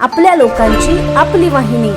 आपल्या लोकांची आपली वाहिनी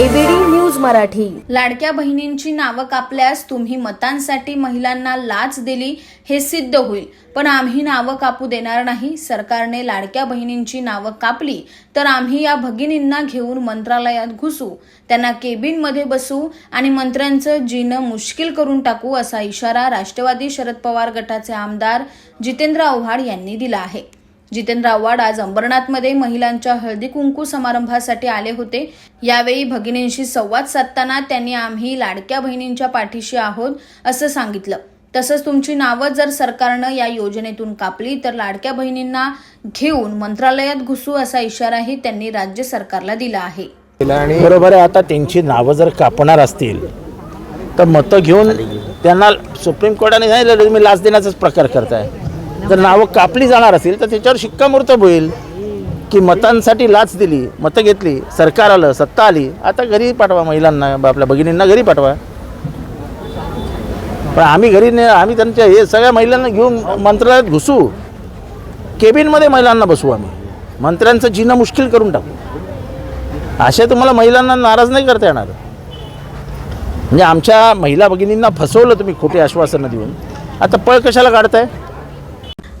एबीडी न्यूज मराठी. लाडक्या बहिणींची नावं कापल्यास तुम्ही मतांसाठी महिलांना लाच दिली हे सिद्ध होईल. पण आम्ही नावं कापू देणार नाही. सरकारने लाडक्या बहिणींची नावं कापली तर आम्ही या भगिनींना घेऊन मंत्रालयात घुसू. त्यांना केबिनमध्ये बसू आणि मंत्र्यांचं जीणं मुश्किल करून टाकू असा इशारा राष्ट्रवादी शरद पवार गटाचे आमदार जितेंद्र आव्हाड यांनी दिला आहे. जितेंद्र आव्हाड आज अंबरनाथमध्ये महिलांच्या हळदी कुंकू समारंभासाठी आले होते. यावेळी भगिनींशी संवाद साधताना त्यांनी आम्ही लाडक्या बहिणींच्या पाठीशी आहोत असं सांगितलं. तसंच तुमची नावं जर सरकारनं या योजनेतून कापली तर लाडक्या बहिणींना घेऊन मंत्रालयात घुसू असा इशाराही त्यांनी राज्य सरकारला दिला आहे. बरोबर आहे आता त्यांची नावं जर कापणार असतील तर मतं घेऊन त्यांना सुप्रीम कोर्टाने सांगितलं तुम्ही लाच देण्याचाच प्रकार करताय. जर नावं कापली जाणार असेल तर त्याच्यावर शिक्कामोर्तब होईल. की मतांसाठी लाच दिली मतं घेतली सरकार आलं सत्ता आली आता घरी पाठवा महिलांना आपल्या भगिनींना घरी पाठवा. पण आम्ही घरी नाही आम्ही त्यांच्या हे सगळ्या महिलांना घेऊन मंत्रालयात घुसू. केबिनमध्ये महिलांना बसू आम्ही. मंत्र्यांचं जिणं मुश्किल करून टाकू. अशा तुम्हाला महिलांना नाराज नाही करता येणार. म्हणजे आमच्या महिला भगिनींना फसवलं तुम्ही खोटी आश्वासनं देऊन. आता पळ कशाला काढताय?